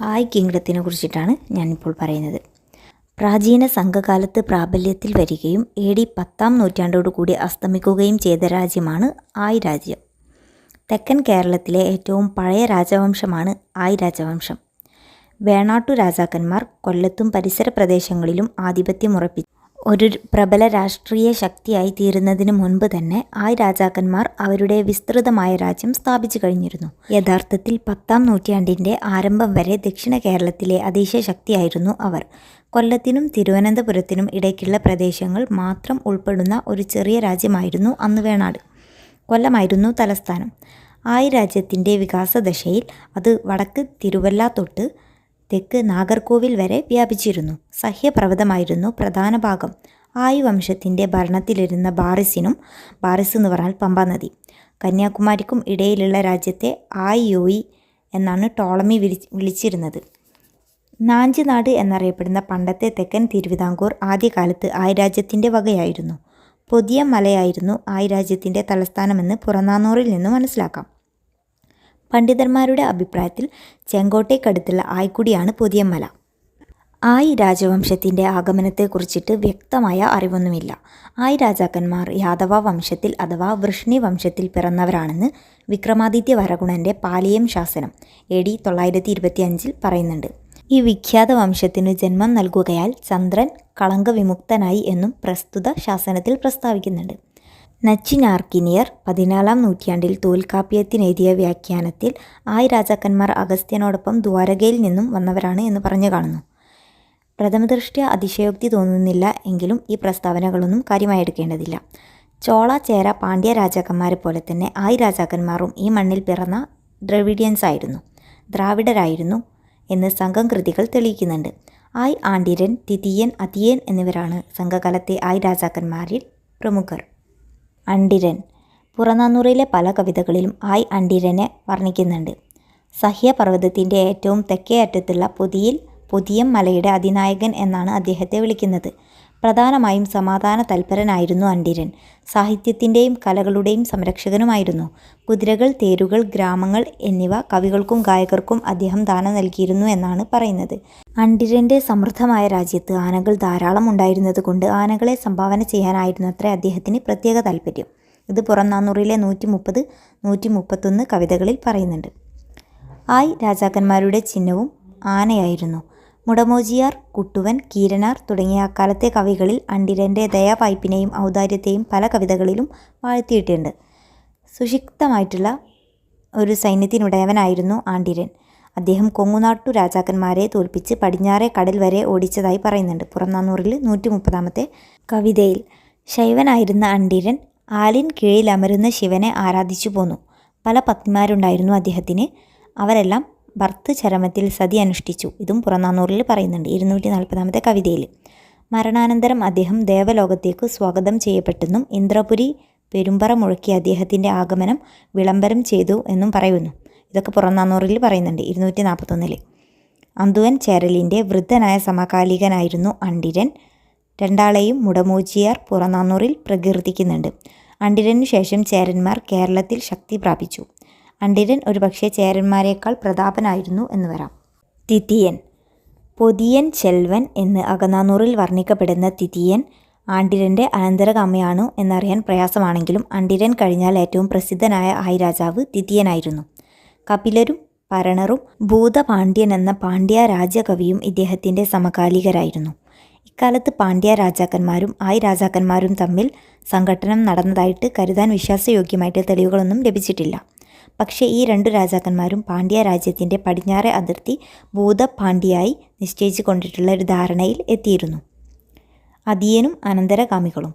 ആയ് കിങ്ഡത്തിനെ കുറിച്ചിട്ടാണ് ഞാനിപ്പോൾ പറയുന്നത്. പ്രാചീന സംഘകാലത്ത് പ്രാബല്യത്തിൽ വരികയും എ ഡി പത്താം നൂറ്റാണ്ടോടുകൂടി അസ്തമിക്കുകയും ചെയ്ത രാജ്യമാണ് ആയ് രാജ്യം തെക്കൻ കേരളത്തിലെ ഏറ്റവും പഴയ രാജവംശമാണ് ആയ് രാജവംശം വേണാട്ടു രാജാക്കന്മാർ കൊല്ലത്തും പരിസര പ്രദേശങ്ങളിലും ആധിപത്യമുറപ്പിച്ചു ഒരു പ്രബല രാഷ്ട്രീയ ശക്തിയായി തീരുന്നതിന് മുൻപ് തന്നെ ആ രാജാക്കന്മാർ അവരുടെ വിസ്തൃതമായ രാജ്യം സ്ഥാപിച്ചു കഴിഞ്ഞിരുന്നു. യഥാർത്ഥത്തിൽ പത്താം നൂറ്റാണ്ടിന്റെ ആരംഭം വരെ ദക്ഷിണ കേരളത്തിലെ അതീശ ശക്തിയായിരുന്നു അവർ. കൊല്ലത്തിനും തിരുവനന്തപുരത്തിനും ഇടയ്ക്കുള്ള പ്രദേശങ്ങൾ മാത്രം ഉൾപ്പെടുന്ന ഒരു ചെറിയ രാജ്യമായിരുന്നു അന്ന് വേണാട്. കൊല്ലമായിരുന്നു തലസ്ഥാനം. ആയി രാജ്യത്തിന്റെ വികാസദശയിൽ അത് വടക്ക് തിരുവല്ല തൊട്ട് തെക്ക് നാഗർകോവിൽ വരെ വ്യാപിച്ചിരുന്നു. സഹ്യപ്രവതമായിരുന്നു പ്രധാന ഭാഗം. ആയു വംശത്തിന്റെ ഭരണത്തിലിരുന്ന ബാറിസിനും ബാറിസ് എന്ന് പറഞ്ഞാൽ പമ്പാ നദി. കന്യാകുമാരിക്കും ഇടയിലുള്ള രാജ്യത്തെ ആയിയോയി എന്നാണ് ടോളമി വിളി വിളിച്ചിരുന്നത്. നാഞ്ചിനാട് എന്നറിയപ്പെടുന്ന പണ്ടത്തെ തെക്കൻ തിരുവിതാംകൂർ ആദ്യകാലത്ത് ആയ് രാജ്യത്തിന്റെ വകയായിരുന്നു. പുതിയ മലയായിരുന്നു ആയ് രാജ്യത്തിന്റെ തലസ്ഥാനമെന്ന് പുറനാനൂറിൽ നിന്ന് മനസ്സിലാക്കാം. പണ്ഡിതന്മാരുടെ അഭിപ്രായത്തിൽ ചെങ്കോട്ടയ്ക്കടുത്തുള്ള ആയിക്കുടിയാണ് പുതിയ മല. ആയി രാജവംശത്തിന്റെ ആഗമനത്തെക്കുറിച്ചിട്ട് വ്യക്തമായ അറിവൊന്നുമില്ല. ആയി രാജാക്കന്മാർ യാദവ വംശത്തിൽ അഥവാ വൃഷ്ണി വംശത്തിൽ പിറന്നവരാണെന്ന് വിക്രമാദിത്യ വരഗുണന്റെ പാലിയം ശാസനം എ ഡി തൊള്ളായിരത്തി പറയുന്നുണ്ട്. ഈ വിഖ്യാത വംശത്തിന് ജന്മം നൽകുകയാൽ ചന്ദ്രൻ കളങ്കവിമുക്തനായി എന്നും പ്രസ്തുത ശാസനത്തിൽ പ്രസ്താവിക്കുന്നുണ്ട്. നച്ചിനാർക്കിനിയർ പതിനാലാം നൂറ്റാണ്ടിൽ തോൽക്കാപ്യത്തിനെഴുതിയ വ്യാഖ്യാനത്തിൽ ആയി രാജാക്കന്മാർ അഗസ്ത്യനോടൊപ്പം ദ്വാരകയിൽ നിന്നും വന്നവരാണ് എന്ന് പറഞ്ഞു കാണുന്നു. പ്രഥമദൃഷ്ട്യ അതിശയോക്തി തോന്നുന്നില്ല എങ്കിലും ഈ പ്രസ്താവനകളൊന്നും കാര്യമായി എടുക്കേണ്ടതില്ല. ചോള ചേര പാണ്ഡ്യ രാജാക്കന്മാരെ പോലെ തന്നെ ആയി രാജാക്കന്മാരും ഈ മണ്ണിൽ പിറന്ന ദ്രവിഡിയൻസ് ആയിരുന്നു ദ്രാവിഡരായിരുന്നു എന്ന് സംഘം കൃതികൾ തെളിയിക്കുന്നുണ്ട്. ആയ് ആണ്ടിരൻ തിതിയൻ അതിയൻ എന്നിവരാണ് സംഘകാലത്തെ ആയ് രാജാക്കന്മാരിൽ പ്രമുഖർ. അണ്ടിരൻ. പുറനാന്നൂറിലെ പല കവിതകളിലും ആയ് അണ്ടിരനെ വർണിക്കുന്നുണ്ട്. സഹ്യപർവതത്തിന്റെ ഏറ്റവും തെക്കേ അറ്റത്തുള്ള പൊതിയിൽ പൊതിയം മലയുടെ അതിനായകൻ എന്നാണ് അദ്ദേഹത്തെ വിളിക്കുന്നത്. പ്രധാനമായും സമാധാന തൽപരനായിരുന്നു അണ്ടിരൻ. സാഹിത്യത്തിന്റെയും കലകളുടെയും സംരക്ഷകനുമായിരുന്നു. കുതിരകൾ തേരുകൾ ഗ്രാമങ്ങൾ എന്നിവ കവികൾക്കും ഗായകർക്കും അദ്ദേഹം ദാനം നൽകിയിരുന്നു എന്നാണ് പറയുന്നത്. അണ്ടിരന്റെ സമൃദ്ധമായ രാജ്യത്ത് ആനകൾ ധാരാളം ഉണ്ടായിരുന്നത് കൊണ്ട് ആനകളെ സംഭാവന ചെയ്യാനായിരുന്നു അത്ര അദ്ദേഹത്തിന് പ്രത്യേക താല്പര്യം ഇത് പുറം നാന്നൂറിലെ നൂറ്റി മുപ്പത് നൂറ്റി മുപ്പത്തൊന്ന് കവിതകളിൽ പറയുന്നുണ്ട്. ആയി രാജാക്കന്മാരുടെ ചിഹ്നവും ആനയായിരുന്നു. മുടമോജിയാർ കുട്ടുവൻ കീരനാർ തുടങ്ങിയ അക്കാലത്തെ കവികളിൽ അണ്ടിരന്റെ ദയാവായ്പിനെയും ഔദാര്യത്തെയും പല കവിതകളിലും വാഴ്ത്തിയിട്ടുണ്ട്. സുഷിക്തമായിട്ടുള്ള ഒരു സൈന്യത്തിനുടയവനായിരുന്നു ആണ്ടിരൻ. അദ്ദേഹം കൊങ്ങുനാട്ടു രാജാക്കന്മാരെ തോൽപ്പിച്ച് പടിഞ്ഞാറെ കടൽ വരെ ഓടിച്ചതായി പറയുന്നുണ്ട്. പുറംനാന്നൂറിൽ നൂറ്റി മുപ്പതാമത്തെ കവിതയിൽ ശൈവനായിരുന്ന അണ്ടിരൻ ആലിൻ കീഴിൽ അമരുന്ന ശിവനെ ആരാധിച്ചു പോന്നു. പല പത്നിമാരുണ്ടായിരുന്നു അദ്ദേഹത്തിന്. അവരെല്ലാം ഭർത്ത് ചരമത്തിൽ സതി അനുഷ്ഠിച്ചു. ഇതും പുറനാന്നൂറിൽ പറയുന്നുണ്ട്. ഇരുന്നൂറ്റി നാൽപ്പതാമത്തെ കവിതയിൽ. മരണാനന്തരം അദ്ദേഹം ദേവലോകത്തേക്ക് സ്വാഗതം ചെയ്യപ്പെട്ടെന്നും ഇന്ദ്രപുരി പെരുമ്പറ മുഴക്കി അദ്ദേഹത്തിന്റെ ആഗമനം വിളംബരം ചെയ്തു എന്നും പറയുന്നു. ഇതൊക്കെ പുറന്നാന്നൂറിൽ പറയുന്നുണ്ട്. ഇരുന്നൂറ്റി നാൽപ്പത്തൊന്നിൽ അന്തുവൻ ചേരലിന്റെ വൃദ്ധനായ സമകാലികനായിരുന്നു അണ്ടിരൻ. രണ്ടാളെയും മുടമൂജിയാർ പുറനാന്നൂറിൽ പ്രകീർത്തിക്കുന്നുണ്ട്. അണ്ടിരനു ശേഷം ചേരന്മാർ കേരളത്തിൽ ശക്തി പ്രാപിച്ചു. അണ്ടിരൻ ഒരുപക്ഷെ ചേരന്മാരെക്കാൾ പ്രതാപനായിരുന്നു എന്ന് വരാം. തിതിയൻ പൊതിയൻ ചെൽവൻ എന്ന് അകനാനൂറിൽ വർണിക്കപ്പെടുന്ന തിതിയൻ ആണ്ടിരന്റെ അനന്തരഗാമിയാണോ എന്നറിയാൻ പ്രയാസമാണെങ്കിലും അണ്ടിരൻ കഴിഞ്ഞാൽ ഏറ്റവും പ്രസിദ്ധനായ ആയി രാജാവ് തിതിയനായിരുന്നു കപിലരും പരണറും ഭൂതപാണ്ഡ്യൻ എന്ന പാണ്ഡ്യ രാജകവിയും ഇദ്ദേഹത്തിന്റെ സമകാലികരായിരുന്നു. ഇക്കാലത്ത് പാണ്ഡ്യ രാജാക്കന്മാരും ആയി രാജാക്കന്മാരും തമ്മിൽ സംഘട്ടനം നടന്നതായിട്ട് കരുതാൻ വിശ്വാസയോഗ്യമായിട്ട് തെളിവുകളൊന്നും ലഭിച്ചിട്ടില്ല. പക്ഷേ ഈ രണ്ടു രാജാക്കന്മാരും പാണ്ഡ്യ രാജ്യത്തിന്റെ പടിഞ്ഞാറെ അതിർത്തി ഭൂത പാണ്ഡ്യയായി നിശ്ചയിച്ചു കൊണ്ടിട്ടുള്ള ഒരു ധാരണയിൽ എത്തിയിരുന്നു. അതിയനും അനന്തരകാമികളും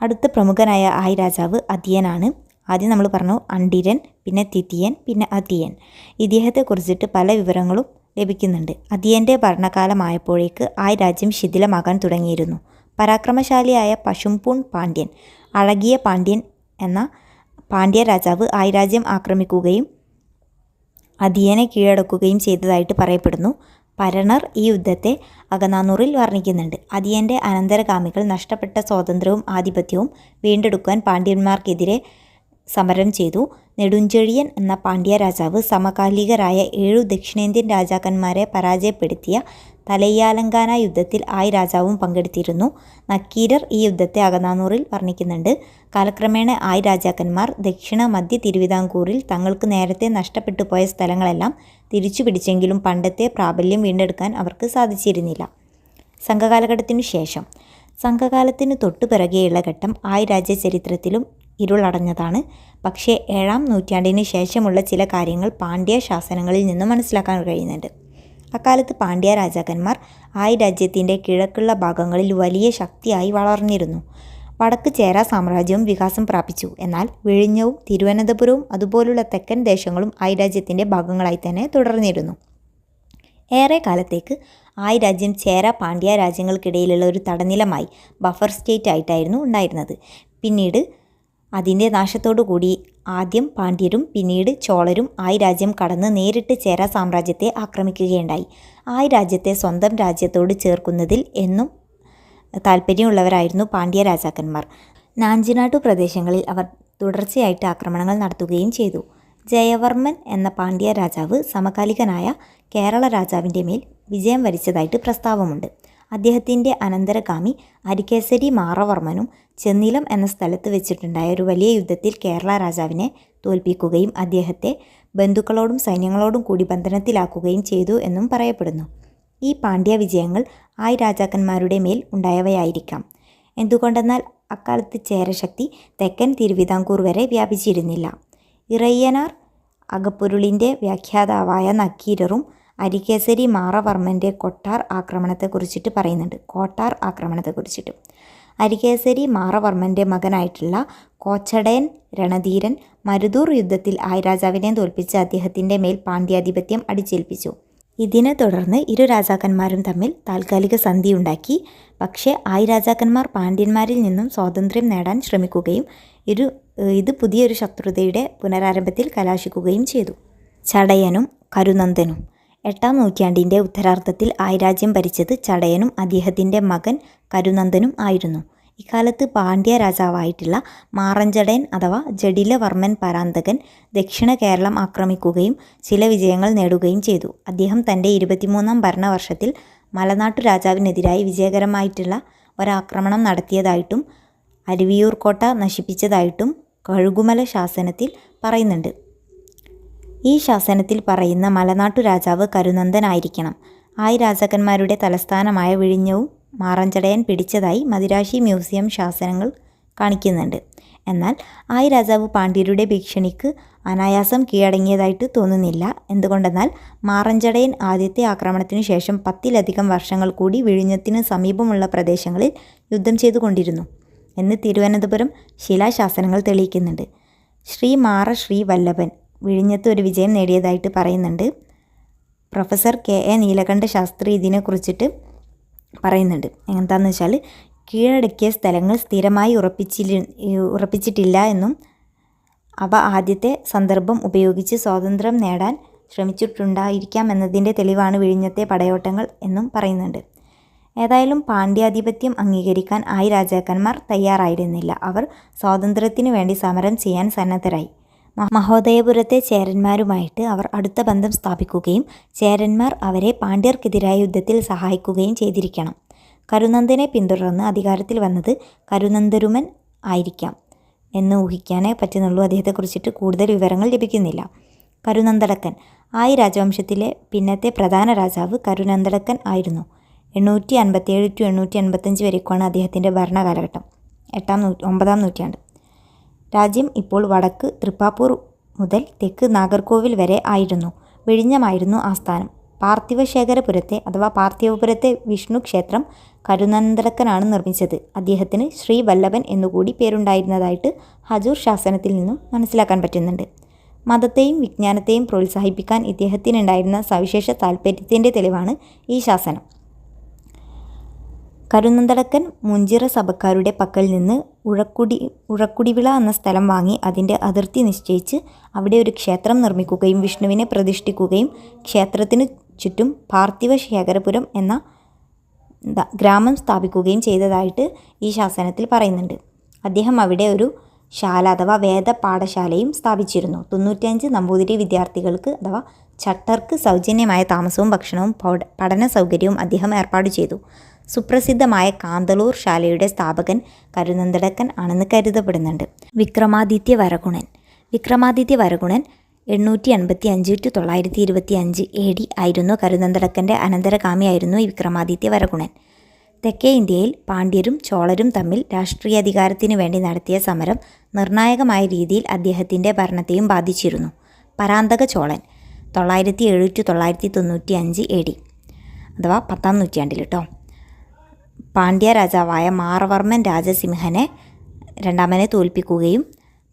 അടുത്ത പ്രമുഖനായ ആയി രാജാവ് അതിയനാണ് ആദ്യം നമ്മൾ പറഞ്ഞു അണ്ടിരൻ പിന്നെ തിതിയൻ പിന്നെ അതിയൻ ഇദ്ദേഹത്തെക്കുറിച്ചിട്ട് പല വിവരങ്ങളും ലഭിക്കുന്നുണ്ട്. അതിയന്റെ ഭരണകാലമായപ്പോഴേക്ക് ആയി രാജ്യം ശിഥിലമാകാൻ തുടങ്ങിയിരുന്നു. പരാക്രമശാലിയായ പശുംപൂൺ പാണ്ഡ്യൻ അഴകിയ പാണ്ഡ്യൻ എന്ന പാണ്ഡ്യ രാജാവ് ആയിരാജ്യം ആക്രമിക്കുകയും അതിയനെ കീഴടക്കുകയും ചെയ്തതായിട്ട് പറയപ്പെടുന്നു. പരണർ ഈ യുദ്ധത്തെ അകനാനൂറിൽ വർണിക്കുന്നുണ്ട്. അതിയന്റെ അനന്തരഗാമികൾ നഷ്ടപ്പെട്ട സ്വാതന്ത്ര്യവും ആധിപത്യവും വീണ്ടെടുക്കാൻ പാണ്ഡ്യന്മാർക്കെതിരെ സമരം ചെയ്തു. നെടുഞ്ചെഴിയൻ എന്ന പാണ്ഡ്യ രാജാവ് സമകാലികരായ ഏഴു ദക്ഷിണേന്ത്യൻ രാജാക്കന്മാരെ പരാജയപ്പെടുത്തിയ തലയ്യാലങ്കാന യുദ്ധത്തിൽ ആയി രാജാവും പങ്കെടുത്തിരുന്നു. നക്കീരർ ഈ യുദ്ധത്തെ അകനാനൂറിൽ വർണിക്കുന്നുണ്ട്. കാലക്രമേണ ആയി രാജാക്കന്മാർ ദക്ഷിണ മധ്യ തിരുവിതാംകൂറിൽ തങ്ങൾക്ക് നേരത്തെ നഷ്ടപ്പെട്ടു പോയ സ്ഥലങ്ങളെല്ലാം തിരിച്ചു പിടിച്ചെങ്കിലും പണ്ടത്തെ പ്രാബല്യം വീണ്ടെടുക്കാൻ അവർക്ക് സാധിച്ചിരുന്നില്ല. സംഘകാലഘട്ടത്തിനു ശേഷം. സംഘകാലത്തിന് തൊട്ടു പിറകെയുള്ള ഘട്ടം ആയി രാജ്യ ചരിത്രത്തിലും ഇരുളടഞ്ഞതാണ് പക്ഷേ ഏഴാം നൂറ്റാണ്ടിന് ശേഷമുള്ള ചില കാര്യങ്ങൾ പാണ്ഡ്യ ശാസനങ്ങളിൽ നിന്ന് മനസ്സിലാക്കാൻ കഴിയുന്നുണ്ട്. അക്കാലത്ത് പാണ്ഡ്യ രാജാക്കന്മാർ ആയി രാജ്യത്തിന്റെ കിഴക്കുള്ള ഭാഗങ്ങളിൽ വലിയ ശക്തിയായി വളർന്നിരുന്നു. വടക്ക് ചേര സാമ്രാജ്യവും വികാസം പ്രാപിച്ചു. എന്നാൽ വിഴിഞ്ഞവും തിരുവനന്തപുരവും അതുപോലുള്ള തെക്കൻ ദേശങ്ങളും ആയി രാജ്യത്തിന്റെ ഭാഗങ്ങളായി തന്നെ തുടർന്നിരുന്നു. ഏറെ കാലത്തേക്ക് ആയി രാജ്യം ചേര പാണ്ഡ്യ രാജ്യങ്ങൾക്കിടയിലുള്ള ഒരു തടനിലമായി ബഫർ സ്റ്റേറ്റ് ആയിട്ടായിരുന്നു ഉണ്ടായിരുന്നത്. പിന്നീട് അതിന്റെ നാശത്തോടു കൂടി ആദ്യം പാണ്ഡ്യരും പിന്നീട് ചോളരും ആയി രാജ്യം കടന്ന് നേരിട്ട് ചേര സാമ്രാജ്യത്തെ ആക്രമിക്കുകയുണ്ടായി. ആയി രാജ്യത്തെ സ്വന്തം രാജ്യത്തോട് ചേർക്കുന്നതിൽ എന്നും താല്പര്യമുള്ളവരായിരുന്നു പാണ്ഡ്യ രാജാക്കന്മാർ. നാഞ്ചിനാട്ടു പ്രദേശങ്ങളിൽ അവർ തുടർച്ചയായിട്ട് ആക്രമണങ്ങൾ നടത്തുകയും ചെയ്തു. ജയവർമ്മൻ എന്ന പാണ്ഡ്യ രാജാവ് സമകാലികനായ കേരള രാജാവിന്റെ മേൽ വിജയം വരിച്ചതായിട്ട് പ്രസ്താവമുണ്ട്. അദ്ദേഹത്തിന്റെ അനന്തരഗാമി അരികേസരി മാറവർമ്മനും ചെന്നിലം എന്ന സ്ഥലത്ത് വെച്ചിട്ടുണ്ടായ ഒരു വലിയ യുദ്ധത്തിൽ കേരള രാജാവിനെ തോൽപ്പിക്കുകയും അദ്ദേഹത്തെ ബന്ധുക്കളോടും സൈന്യങ്ങളോടും കൂടി ബന്ധനത്തിലാക്കുകയും ചെയ്തു എന്നും പറയപ്പെടുന്നു. ഈ പാണ്ഡ്യ വിജയങ്ങൾ ആയി രാജാക്കന്മാരുടെ മേൽ ഉണ്ടായവയായിരിക്കാം. എന്തുകൊണ്ടെന്നാൽ അക്കാലത്ത് ചേരശക്തി തെക്കൻ തിരുവിതാംകൂർ വരെ വ്യാപിച്ചിരുന്നില്ല. ഇറയ്യനാർ അകപ്പൊരുളിന്റെ വ്യാഖ്യാതാവായ നക്കീരറും അരികേസരി മാറവർമ്മന്റെ കൊട്ടാർ ആക്രമണത്തെക്കുറിച്ചിട്ട് പറയുന്നുണ്ട്. കോട്ടാർ ആക്രമണത്തെക്കുറിച്ചിട്ട്. അരികേസരി മാറവർമ്മന്റെ മകനായിട്ടുള്ള കോച്ചടയൻ രണധീരൻ മരുതൂർ യുദ്ധത്തിൽ ആയിരാജാവിനെ തോൽപ്പിച്ച് അദ്ദേഹത്തിന്റെ മേൽ പാണ്ഡ്യാധിപത്യം അടിച്ചേൽപ്പിച്ചു. ഇതിനെ തുടർന്ന് ഇരു രാജാക്കന്മാരും തമ്മിൽ താൽക്കാലിക സന്ധി ഉണ്ടാക്കി പക്ഷേ ആയി രാജാക്കന്മാർ പാണ്ഡ്യന്മാരിൽ നിന്നും സ്വാതന്ത്ര്യം നേടാൻ ശ്രമിക്കുകയും ഇരു ഇത് പുതിയൊരു ശത്രുതയുടെ പുനരാരംഭത്തിൽ കലാശിക്കുകയും ചെയ്തു. ചടയനും കരുനന്ദനും. എട്ടാം നൂറ്റാണ്ടിന്റെ ഉത്തരാർത്ഥത്തിൽ ആയിരാജ്യം ഭരിച്ചത് ചടയനും അദ്ദേഹത്തിന്റെ മകൻ കരുനന്ദനും ആയിരുന്നു. ഇക്കാലത്ത് പാണ്ഡ്യ രാജാവായിട്ടുള്ള മാറഞ്ചടയൻ അഥവാ ജഡിലവർമ്മൻ പരാന്തകൻ ദക്ഷിണ കേരളം ആക്രമിക്കുകയും ചില വിജയങ്ങൾ നേടുകയും ചെയ്തു. അദ്ദേഹം തന്റെ ഇരുപത്തിമൂന്നാം ഭരണവർഷത്തിൽ മലനാട്ടു രാജാവിനെതിരായി വിജയകരമായിട്ടുള്ള ഒരാക്രമണം നടത്തിയതായിട്ടും അരുവിയൂർ കോട്ട നശിപ്പിച്ചതായിട്ടും കഴുകുമല ശാസനത്തിൽ പറയുന്നുണ്ട്. ഈ ശാസനത്തിൽ പറയുന്ന മലനാട്ടു രാജാവ് കരുനന്ദനായിരിക്കണം. ആയി രാജാക്കന്മാരുടെ തലസ്ഥാനമായ വിഴിഞ്ഞവും മാറഞ്ചടയൻ പിടിച്ചതായി മദിരാശി മ്യൂസിയം ശാസനങ്ങൾ കാണിക്കുന്നുണ്ട്. എന്നാൽ ആയി രാജാവ് പാണ്ഡ്യരുടെ ഭീഷണിക്ക് അനായാസം കീഴടങ്ങിയതായിട്ട് തോന്നുന്നില്ല. എന്തുകൊണ്ടെന്നാൽ മാറഞ്ചടയൻ ആദ്യത്തെ ആക്രമണത്തിനു ശേഷം പത്തിലധികം വർഷങ്ങൾ കൂടി വിഴിഞ്ഞത്തിന് സമീപമുള്ള പ്രദേശങ്ങളിൽ യുദ്ധം ചെയ്തുകൊണ്ടിരുന്നു എന്ന് തിരുവനന്തപുരം ശിലാശാസനങ്ങൾ തെളിയിക്കുന്നുണ്ട്. ശ്രീ മാറ ശ്രീ വല്ലഭൻ വിഴിഞ്ഞത്ത് ഒരു വിജയം നേടിയതായിട്ട് പറയുന്നുണ്ട്. Professor K A Nilakanta Sastri ഇതിനെക്കുറിച്ചിട്ട് പറയുന്നുണ്ട്. എന്താണെന്ന് വെച്ചാൽ കീഴടക്കിയ സ്ഥലങ്ങൾ സ്ഥിരമായി ഉറപ്പിച്ചില്ല ഉറപ്പിച്ചിട്ടില്ല എന്നും അവ ആദ്യത്തെ സന്ദർഭം ഉപയോഗിച്ച് സ്വാതന്ത്ര്യം നേടാൻ ശ്രമിച്ചിട്ടുണ്ടായിരിക്കാം എന്നതിന്റെ തെളിവാണ് വിഴിഞ്ഞത്തെ പടയോട്ടങ്ങൾ എന്നും പറയുന്നുണ്ട്. ഏതായാലും പാണ്ഡ്യാധിപത്യം അംഗീകരിക്കാൻ ആയി രാജാക്കന്മാർ തയ്യാറായിരുന്നില്ല. അവർ സ്വാതന്ത്ര്യത്തിനു വേണ്ടി സമരം ചെയ്യാൻ സന്നദ്ധരായി. മഹോദയപുരത്തെ ചേരന്മാരുമായിട്ട് അവർ അടുത്ത ബന്ധം സ്ഥാപിക്കുകയും ചേരന്മാർ അവരെ പാണ്ഡ്യർക്കെതിരായ യുദ്ധത്തിൽ സഹായിക്കുകയും ചെയ്തിരിക്കണം. കരുനന്ദനെ പിന്തുടർന്ന് അധികാരത്തിൽ വന്നത് കരുനന്ദരുമൻ ആയിരിക്കാം. എന്ന് ഊഹിക്കാനേ പറ്റുന്നുള്ളൂ അദ്ദേഹത്തെക്കുറിച്ചിട്ട് കൂടുതൽ വിവരങ്ങൾ ലഭിക്കുന്നില്ല. കരുനന്ദടക്കൻ. ആയി രാജവംശത്തിലെ പിന്നത്തെ പ്രധാന രാജാവ് കരുനന്ദടക്കൻ ആയിരുന്നു. എണ്ണൂറ്റി അൻപത്തിയേഴ് ടു എണ്ണൂറ്റി അൻപത്തഞ്ച് വരേക്കാണ് അദ്ദേഹത്തിന്റെ ഭരണകാലഘട്ടം. എട്ടാം നൂ ഒമ്പതാം നൂറ്റാണ്ട്. രാജ്യം ഇപ്പോൾ വടക്ക് തൃപ്പാപ്പൂർ മുതൽ തെക്ക് നാഗർകോവിൽ വരെ ആയിരുന്നു. വിഴിഞ്ഞമായിരുന്നു ആസ്ഥാനം പാർത്ഥിവശേഖരപുരത്തെ അഥവാ പാർത്ഥിവപുരത്തെ വിഷ്ണു ക്ഷേത്രം കരുനന്ദടക്കനാണ് നിർമ്മിച്ചത്. അദ്ദേഹത്തിന് ശ്രീ വല്ലഭൻ എന്നുകൂടി പേരുണ്ടായിരുന്നതായിട്ട് ഹജൂർ ശാസനത്തിൽ നിന്നും മനസ്സിലാക്കാൻ പറ്റുന്നുണ്ട്. മതത്തെയും വിജ്ഞാനത്തെയും പ്രോത്സാഹിപ്പിക്കാൻ ഇദ്ദേഹത്തിനുണ്ടായിരുന്ന സവിശേഷ താല്പര്യത്തിന്റെ തെളിവാണ് ഈ ശാസനം. കരുനന്തടക്കൻ മുഞ്ചിറ സഭക്കാരുടെ പക്കൽ നിന്ന് ഉഴക്കുടി ഉഴക്കുടിവിള എന്ന സ്ഥലം വാങ്ങി അതിന്റെ അതിർത്തി നിശ്ചയിച്ച് അവിടെ ഒരു ക്ഷേത്രം നിർമ്മിക്കുകയും വിഷ്ണുവിനെ പ്രതിഷ്ഠിക്കുകയും ക്ഷേത്രത്തിനു ചുറ്റും പാർത്ഥിവ ശേഖരപുരം എന്ന ഗ്രാമം സ്ഥാപിക്കുകയും ചെയ്തതായിട്ട് ഈ ശാസനത്തിൽ പറയുന്നുണ്ട്. അദ്ദേഹം അവിടെ ഒരു ശാല അഥവാ വേദ പാഠശാലയും സ്ഥാപിച്ചിരുന്നു. തൊണ്ണൂറ്റഞ്ച് നമ്പൂതിരി വിദ്യാർത്ഥികൾക്ക് അഥവാ ചട്ടർക്ക് സൗജന്യമായ താമസവും ഭക്ഷണവും പഠന സൗകര്യവും അദ്ദേഹം ഏർപ്പാട് ചെയ്തു. സുപ്രസിദ്ധമായ കാന്തളൂർ ശാലയുടെ സ്ഥാപകൻ കരുനന്തടക്കൻ ആണെന്ന് കരുതപ്പെടുന്നുണ്ട്. വിക്രമാദിത്യ വരഗുണൻ. വിക്രമാദിത്യ വരഗുണൻ എണ്ണൂറ്റി എൺപത്തി അഞ്ച് ടു തൊള്ളായിരത്തി ഇരുപത്തി അഞ്ച് എ ഡി ആയിരുന്നു കരുനന്തടക്കന്റെ അനന്തരകാമിയായിരുന്നു ഈ വിക്രമാദിത്യ വരഗുണൻ. തെക്കേ ഇന്ത്യയിൽ പാണ്ഡ്യരും ചോളരും തമ്മിൽ രാഷ്ട്രീയ അധികാരത്തിനു വേണ്ടി നടത്തിയ സമരം നിർണായകമായ രീതിയിൽ അദ്ദേഹത്തിന്റെ ഭരണത്തെയും ബാധിച്ചിരുന്നു. പരാന്തക ചോളൻ. തൊള്ളായിരത്തി ഏഴ് ടു തൊള്ളായിരത്തി തൊണ്ണൂറ്റി അഞ്ച് എ ഡി. അഥവാ പത്താം നൂറ്റാണ്ടിൽ കേട്ടോ പാണ്ഡ്യ രാജാവായ മാറവർമ്മൻ രാജസിംഹനെ രണ്ടാമനെ തോൽപ്പിക്കുകയും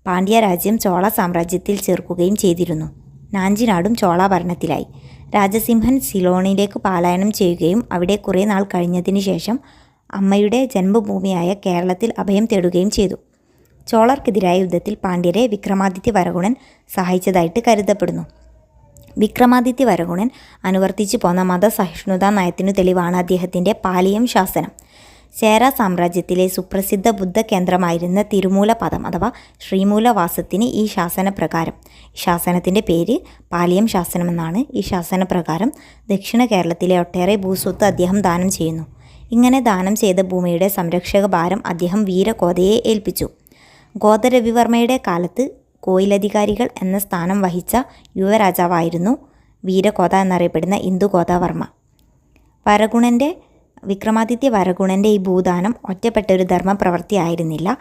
പാണ്ഡ്യ രാജ്യം ചോള സാമ്രാജ്യത്തിൽ ചേർക്കുകയും ചെയ്തിരുന്നു. നാഞ്ചിനാടും ചോള ഭരണത്തിലായി രാജസിംഹൻ സിലോണിലേക്ക് പാലായനം ചെയ്യുകയും അവിടെ കുറേ നാൾ കഴിഞ്ഞതിന് ശേഷം അമ്മയുടെ ജന്മഭൂമിയായ കേരളത്തിൽ അഭയം തേടുകയും ചെയ്തു. ചോളർക്കെതിരായ യുദ്ധത്തിൽ പാണ്ഡ്യരെ വിക്രമാദിത്യ വരഗുണൻ സഹായിച്ചതായിട്ട് കരുതപ്പെടുന്നു. വിക്രമാദിത്യ വരഗുണൻ അനുവർത്തിച്ചു പോന്ന മതസഹിഷ്ണുതാ നയത്തിനു തെളിവാണ് അദ്ദേഹത്തിന്റെ പാലിയം ശാസനം. ചേര സാമ്രാജ്യത്തിലെ സുപ്രസിദ്ധ ബുദ്ധ കേന്ദ്രമായിരുന്ന തിരുമൂലപദം അഥവാ ശ്രീമൂലവാസത്തിന് ഈ ശാസനപ്രകാരം. ഈ ശാസനത്തിന്റെ പേര് പാലിയം ശാസനമെന്നാണ്. ഈ ശാസനപ്രകാരം ദക്ഷിണ കേരളത്തിലെ ഒട്ടേറെ ഭൂസ്വത്ത് അദ്ദേഹം ദാനം ചെയ്യുന്നു. ഇങ്ങനെ ദാനം ചെയ്ത ഭൂമിയുടെ സംരക്ഷക ഭാരം അദ്ദേഹം വീരകോതയെ ഏൽപ്പിച്ചു. ഗോതരവിവർമ്മയുടെ കാലത്ത് കോയിലധികാരികൾ എന്ന സ്ഥാനം വഹിച്ച യുവരാജാവായിരുന്നു വീരകോത എന്നറിയപ്പെടുന്ന ഇന്ദുഗോദാവർമ്മ. വരഗുണന്റെ വിക്രമാദിത്യ വരഗുണന്റെ ഈ ഭൂദാനം ഒറ്റപ്പെട്ടൊരു ധർമ്മപ്രവൃത്തി ആയിരുന്നില്ല.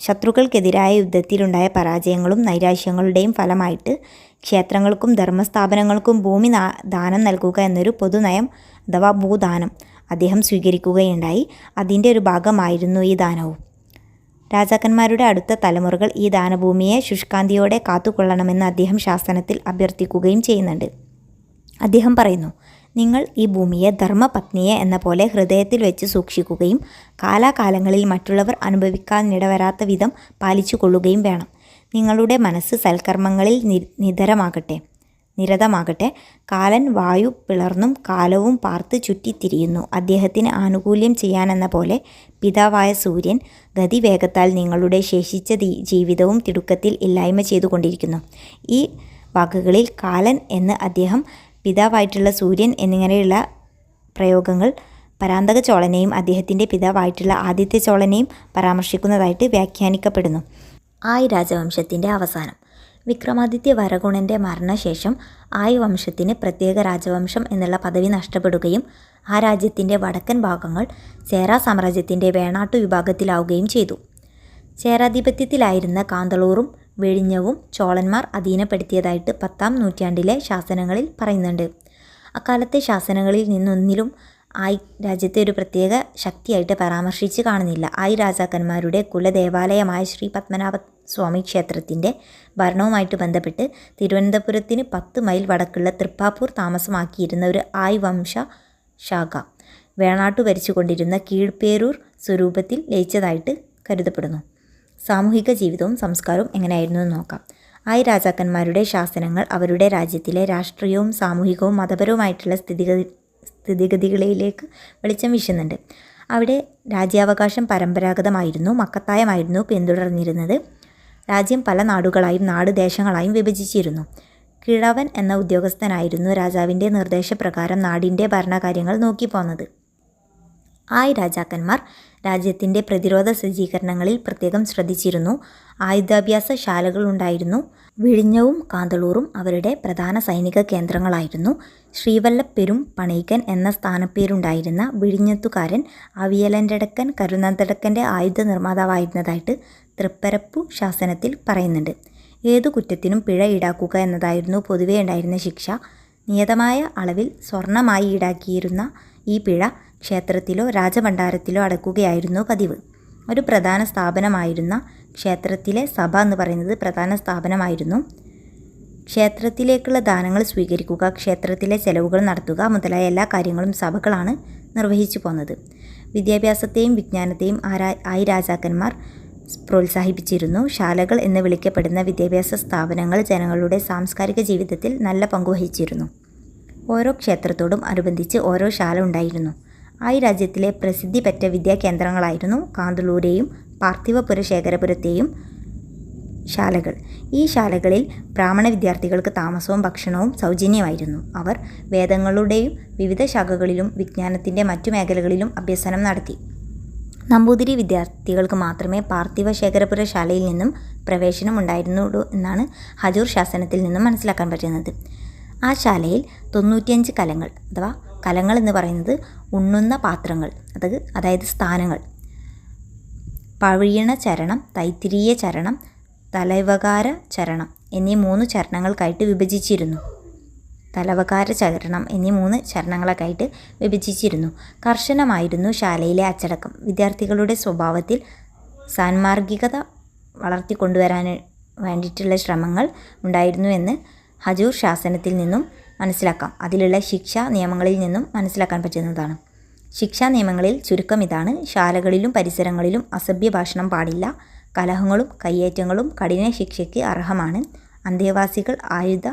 ശത്രുക്കൾക്കെതിരായ യുദ്ധത്തിലുണ്ടായ പരാജയങ്ങളും നൈരാശ്യങ്ങളുടെയും ഫലമായിട്ട് ക്ഷേത്രങ്ങൾക്കും ധർമ്മസ്ഥാപനങ്ങൾക്കും ഭൂമി ദാനം നൽകുക എന്നൊരു പൊതുനയം അഥവാ ഭൂദാനം അദ്ദേഹം സ്വീകരിക്കുകയുണ്ടായി. അതിന്റെ ഒരു ഭാഗമായിരുന്നു ഈ ദാനവും. രാജാക്കന്മാരുടെ അടുത്ത തലമുറകൾ ഈ ദാനഭൂമിയെ ശുഷ്കാന്തിയോടെ കാത്തുകൊള്ളണമെന്ന് അദ്ദേഹം ശാസനത്തിൽ അഭ്യർത്ഥിക്കുകയും ചെയ്യുന്നുണ്ട്. അദ്ദേഹം പറയുന്നു നിങ്ങൾ ഈ ഭൂമിയെ ധർമ്മപത്നിയെ എന്ന പോലെ ഹൃദയത്തിൽ വെച്ച് സൂക്ഷിക്കുകയും കാലാകാലങ്ങളിൽ മറ്റുള്ളവർ അനുഭവിക്കാനിടവരാത്ത വിധം പാലിച്ചു കൊള്ളുകയും വേണം. നിങ്ങളുടെ മനസ്സ് സൽക്കർമ്മങ്ങളിൽ നി നിതരമാകട്ടെ നിരതമാകട്ടെ. കാലൻ വായു പിളർന്നും കാലവും പാർത്ത് ചുറ്റിത്തിരിയുന്നു. അദ്ദേഹത്തിന് ആനുകൂല്യം ചെയ്യാനെന്ന പോലെ പിതാവായ സൂര്യൻ ഗതിവേഗത്താൽ നിങ്ങളുടെ ശേഷിച്ച ജീവിതവും തിടുക്കത്തിൽ ഇല്ലായ്മ ചെയ്തുകൊണ്ടിരിക്കുന്നു. ഈ വാക്കുകളിൽ കാലൻ എന്ന് അദ്ദേഹം പിതാവായിട്ടുള്ള സൂര്യൻ എന്നിങ്ങനെയുള്ള പ്രയോഗങ്ങൾ പരാന്തക ചോളനെയും അദ്ദേഹത്തിന്റെ പിതാവായിട്ടുള്ള ആദിത്യ ചോളനെയും പരാമർശിക്കുന്നതായിട്ട് വ്യാഖ്യാനിക്കപ്പെടുന്നു. ആയ് രാജവംശത്തിന്റെ അവസാനം. വിക്രമാദിത്യ വരഗുണന്റെ മരണശേഷം ആയ് വംശത്തിന് പ്രത്യേക രാജവംശം എന്നുള്ള പദവി നഷ്ടപ്പെടുകയും ആ രാജ്യത്തിന്റെ വടക്കൻ ഭാഗങ്ങൾ ചേര സാമ്രാജ്യത്തിന്റെ വേണാട്ടു വിഭാഗത്തിലാവുകയും ചെയ്തു. ചേരാധിപത്യത്തിലായിരുന്ന കാന്തളൂറും വെഴിഞ്ഞവും ചോളന്മാർ അധീനപ്പെടുത്തിയതായിട്ട് പത്താം നൂറ്റാണ്ടിലെ ശാസനങ്ങളിൽ പറയുന്നുണ്ട്. അക്കാലത്തെ ശാസനങ്ങളിൽ നിന്നൊന്നിലും ആയി രാജ്യത്തെ ഒരു പ്രത്യേക ശക്തിയായിട്ട് പരാമർശിച്ച് കാണുന്നില്ല. ആയി രാജാക്കന്മാരുടെ കുലദേവാലയമായ ശ്രീ പത്മനാഭ സ്വാമി ക്ഷേത്രത്തിന്റെ ഭരണവുമായിട്ട് ബന്ധപ്പെട്ട് തിരുവനന്തപുരത്തിന് പത്ത് മൈൽ വടക്കുള്ള തൃപ്പാപ്പൂർ താമസമാക്കിയിരുന്ന ഒരു ആയ് വംശ ശാഖ വേണാട്ടു ഭരിച്ചുകൊണ്ടിരുന്ന കീഴ്പേരൂർ സ്വരൂപത്തിൽ ലയിച്ചതായിട്ട് കരുതപ്പെടുന്നു. സാമൂഹിക ജീവിതവും സംസ്കാരവും എങ്ങനെയായിരുന്നു എന്ന് നോക്കാം. ആയി രാജാക്കന്മാരുടെ ശാസനങ്ങൾ അവരുടെ രാജ്യത്തിലെ രാഷ്ട്രീയവും സാമൂഹികവും മതപരവുമായിട്ടുള്ള സ്ഥിതിഗതി സ്ഥിതിഗതികളിലേക്ക് വെളിച്ചം വീശുന്നുണ്ട്. അവിടെ രാജ്യാവകാശം പരമ്പരാഗതമായിരുന്നു മക്കത്തായമായിരുന്നു പിന്തുടർന്നിരുന്നത്. രാജ്യം പല നാടുകളായും നാട് ദേശങ്ങളായും വിഭജിച്ചിരുന്നു. കിഴവൻ എന്ന ഉദ്യോഗസ്ഥനായിരുന്നു രാജാവിന്റെ നിർദ്ദേശപ്രകാരം നാടിന്റെ ഭരണകാര്യങ്ങൾ നോക്കിപ്പോന്നത്. ആയി രാജാക്കന്മാർ രാജ്യത്തിന്റെ പ്രതിരോധ സജ്ജീകരണങ്ങളിൽ പ്രത്യേകം ശ്രദ്ധിച്ചിരുന്നു. ആയുധാഭ്യാസ ശാലകളുണ്ടായിരുന്നു. വിഴിഞ്ഞവും കാന്തളൂറും അവരുടെ പ്രധാന സൈനിക കേന്ദ്രങ്ങളായിരുന്നു. ശ്രീവല്ലപ്പെരും പണൈക്കൻ എന്ന സ്ഥാനപ്പേരുണ്ടായിരുന്ന വിഴിഞ്ഞത്തുകാരൻ അവിയലന്റെടക്കൻ കരുനന്തടക്കന്റെ ആയുധ നിർമ്മാതാവായിരുന്നതായിട്ട് തൃപ്പരപ്പു ശാസനത്തിൽ പറയുന്നുണ്ട്. ഏതു കുറ്റത്തിനും പിഴ ഈടാക്കുക എന്നതായിരുന്നു പൊതുവേ ഉണ്ടായിരുന്ന ശിക്ഷ. നിയതമായ അളവിൽ സ്വർണമായി ഈടാക്കിയിരുന്ന ഈ പിഴ ക്ഷേത്രത്തിലോ രാജഭണ്ഡാരത്തിലോ അടക്കുകയായിരുന്നു പതിവ്. ഒരു പ്രധാന സ്ഥാപനമായിരുന്ന ക്ഷേത്രത്തിലെ സഭ എന്ന് പറയുന്നത് പ്രധാന സ്ഥാപനമായിരുന്നു. ക്ഷേത്രത്തിലേക്കുള്ള ദാനങ്ങൾ സ്വീകരിക്കുക ക്ഷേത്രത്തിലെ ചെലവുകൾ നടത്തുക മുതലായ എല്ലാ കാര്യങ്ങളും സഭകളാണ് നിർവഹിച്ചു പോന്നത്. വിദ്യാഭ്യാസത്തെയും വിജ്ഞാനത്തെയും ആരാ ആയി രാജാക്കന്മാർ പ്രോത്സാഹിപ്പിച്ചിരുന്നു. ശാലകൾ എന്ന് വിളിക്കപ്പെടുന്ന വിദ്യാഭ്യാസ സ്ഥാപനങ്ങൾ ജനങ്ങളുടെ സാംസ്കാരിക ജീവിതത്തിൽ നല്ല പങ്കുവഹിച്ചിരുന്നു ഓരോ ക്ഷേത്രത്തോടും അനുബന്ധിച്ച് ഓരോ ശാല ഉണ്ടായിരുന്നു. ആയി രാജ്യത്തിലെ പ്രസിദ്ധി പെറ്റ വിദ്യാകേന്ദ്രങ്ങളായിരുന്നു കാന്തളൂരെയും പാർത്ഥിവപുര ശേഖരപുരത്തെയും ശാലകൾ. ഈ ശാലകളിൽ ബ്രാഹ്മണ വിദ്യാർത്ഥികൾക്ക് താമസവും ഭക്ഷണവും സൗജന്യമായിരുന്നു. അവർ വേദങ്ങളുടെയും വിവിധ ശാഖകളിലും വിജ്ഞാനത്തിന്റെ മറ്റു മേഖലകളിലും അഭ്യസനം നടത്തി. നമ്പൂതിരി വിദ്യാർത്ഥികൾക്ക് മാത്രമേ പാർത്ഥിവ ശേഖരപുര ശാലയിൽ നിന്നും പ്രവേശനം ഉണ്ടായിരുന്നുള്ളൂ എന്നാണ് ഹജൂർ ശാസനത്തിൽ നിന്നും മനസ്സിലാക്കാൻ പറ്റുന്നത്. ആ ശാലയിൽ തൊണ്ണൂറ്റിയഞ്ച് കലങ്ങൾ അഥവാ കലങ്ങൾ എന്ന് പറയുന്നത് ഉണ്ണുന്ന പാത്രങ്ങൾ അത് അതായത് സ്ഥാനങ്ങൾ. പവിഴണ ചരണം തൈത്തിരീയ ചരണം തലവകാര ചരണം എന്നീ മൂന്ന് ചരണങ്ങൾക്കായിട്ട് വിഭജിച്ചിരുന്നു. തലവകാര ചരണം എന്നീ മൂന്ന് ചരണങ്ങളൊക്കെയായിട്ട് വിഭജിച്ചിരുന്നു. കർശനമായിരുന്നു ശാലയിലെ അച്ചടക്കം. വിദ്യാർത്ഥികളുടെ സ്വഭാവത്തിൽ സാൻമാർഗികത വളർത്തിക്കൊണ്ടുവരാൻ വേണ്ടിയിട്ടുള്ള ശ്രമങ്ങൾ ഉണ്ടായിരുന്നു എന്ന് ഹജൂർ ശാസനത്തിൽ നിന്നും മനസ്സിലാക്കാം. അതിലുള്ള ശിക്ഷ നിയമങ്ങളിൽ നിന്നും മനസ്സിലാക്കാൻ പറ്റുന്നതാണ്. ശിക്ഷാ നിയമങ്ങളിൽ ചുരുക്കം ഇതാണ് ശാലകളിലും പരിസരങ്ങളിലും അസഭ്യ ഭാഷണം പാടില്ല. കലഹങ്ങളും കയ്യേറ്റങ്ങളും കഠിന ശിക്ഷയ്ക്ക് അർഹമാണ്. അന്തേവാസികൾ ആയുധ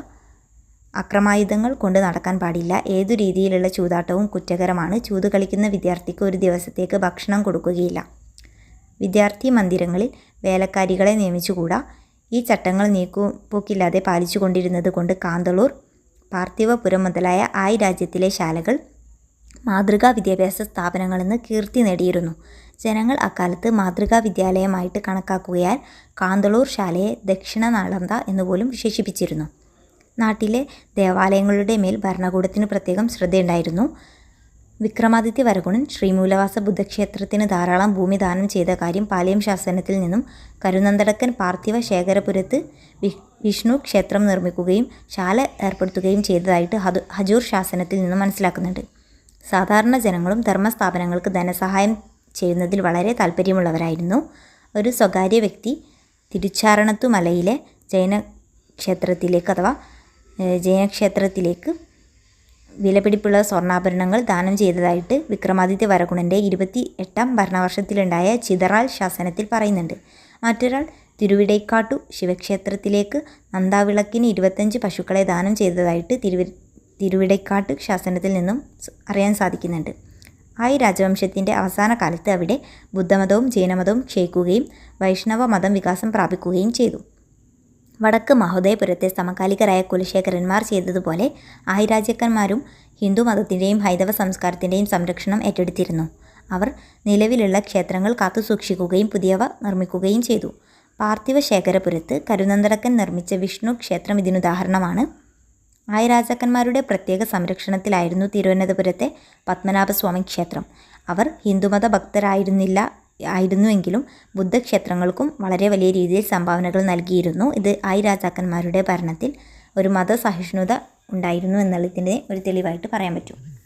അക്രമായുധങ്ങൾ കൊണ്ട് നടക്കാൻ പാടില്ല. ഏതു രീതിയിലുള്ള ചൂതാട്ടവും കുറ്റകരമാണ്. ചൂത് കളിക്കുന്ന വിദ്യാർത്ഥിക്ക് ഒരു ദിവസത്തേക്ക് ഭക്ഷണം കൊടുക്കുകയില്ല. വിദ്യാർത്ഥി മന്ദിരങ്ങളിൽ വേലക്കാരികളെ നിയമിച്ചുകൂടാ. ഈ ചട്ടങ്ങൾ നീക്കുപോക്കില്ലാതെ പാലിച്ചുകൊണ്ടിരുന്നത് കൊണ്ട് കാന്തളൂർ പാർത്ഥിവപുരം മുതലായ ആയി രാജ്യത്തിലെ ശാലകൾ മാതൃകാ വിദ്യാഭ്യാസ സ്ഥാപനങ്ങളെന്ന് കീർത്തി നേടിയിരുന്നു. ജനങ്ങൾ അക്കാലത്ത് മാതൃകാ വിദ്യാലയമായിട്ട് കണക്കാക്കുകയാൽ കാന്തളൂർ ശാലയെ ദക്ഷിണ നാളന്ത എന്നുപോലും വിശേഷിപ്പിച്ചിരുന്നു. നാട്ടിലെ ദേവാലയങ്ങളുടെ മേൽ ഭരണകൂടത്തിന് പ്രത്യേകം ശ്രദ്ധയുണ്ടായിരുന്നു. വിക്രമാദിത്യ വരകുണൻ ശ്രീമൂലവാസ ബുദ്ധക്ഷേത്രത്തിന് ധാരാളം ഭൂമി ദാനം ചെയ്ത കാര്യം പാലയം ശാസനത്തിൽ നിന്നും കരുനന്തടക്കൻ പാർത്ഥിവ ശേഖരപുരത്ത് വിഷ്ണു ക്ഷേത്രം നിർമ്മിക്കുകയും ശാല ഏർപ്പെടുത്തുകയും ചെയ്തതായിട്ട് ഹജൂർ ശാസനത്തിൽ നിന്നും മനസ്സിലാക്കുന്നുണ്ട്. സാധാരണ ജനങ്ങളും ധർമ്മസ്ഥാപനങ്ങൾക്ക് ധനസഹായം ചെയ്യുന്നതിൽ വളരെ താല്പര്യമുള്ളവരായിരുന്നു. ഒരു സ്വകാര്യ വ്യക്തി തിരുച്ചാരണത്തു മലയിലെ ജൈന ക്ഷേത്രത്തിലേക്ക് അഥവാ ജൈനക്ഷേത്രത്തിലേക്ക് വിലപിടിപ്പുള്ള സ്വർണാഭരണങ്ങൾ ദാനം ചെയ്തതായിട്ട് വിക്രമാദിത്യ വരകുണന്റെ ഇരുപത്തി എട്ടാം ഭരണവർഷത്തിലുണ്ടായ ചിതറാൽ ശാസനത്തിൽ പറയുന്നുണ്ട്. മറ്റൊരാൾ തിരുവിടൈക്കാട്ടു ശിവക്ഷേത്രത്തിലേക്ക് നന്ദാവിളക്കിന് ഇരുപത്തഞ്ച് പശുക്കളെ ദാനം ചെയ്തതായിട്ട് തിരുവി തിരുവിടൈക്കാട്ട് ശാസനത്തിൽ നിന്നും അറിയാൻ സാധിക്കുന്നുണ്ട്. ആയി രാജവംശത്തിന്റെ അവസാന കാലത്ത് അവിടെ ബുദ്ധമതവും ജൈനമതവും ക്ഷയിക്കുകയും വൈഷ്ണവ മതം വികാസം പ്രാപിക്കുകയും ചെയ്തു. വടക്ക് മഹോദയപുരത്തെ സമകാലികരായ കുലശേഖരന്മാർ ചെയ്തതുപോലെ ആയിരാജ്യക്കന്മാരും ഹിന്ദു മതത്തിന്റെയും ഹൈന്ദവ സംസ്കാരത്തിന്റെയും സംരക്ഷണം ഏറ്റെടുത്തിരുന്നു. അവർ നിലവിലുള്ള ക്ഷേത്രങ്ങൾ കാത്തുസൂക്ഷിക്കുകയും പുതിയവ നിർമ്മിക്കുകയും ചെയ്തു. പാർത്ഥിവ ശേഖരപുരത്ത് കരുനന്ദടക്കൻ നിർമ്മിച്ച വിഷ്ണു ക്ഷേത്രം ഇതിനുദാഹരണമാണ്. ആയിരാജാക്കന്മാരുടെ പ്രത്യേക സംരക്ഷണത്തിലായിരുന്നു തിരുവനന്തപുരത്തെ പത്മനാഭസ്വാമി ക്ഷേത്രം. അവർ ഹിന്ദുമത ഭക്തരായിരുന്നില്ല ആയിരുന്നുവെങ്കിലും ബുദ്ധക്ഷേത്രങ്ങൾക്കും വളരെ വലിയ രീതിയിൽ സംഭാവനകൾ നൽകിയിരുന്നു. ഇത് ആയി രാജാക്കന്മാരുടെ ഭരണത്തിൽ ഒരു മതസഹിഷ്ണുത ഉണ്ടായിരുന്നു എന്നുള്ളതിന്റെ ഒരു തെളിവായിട്ട് പറയാൻ പറ്റും.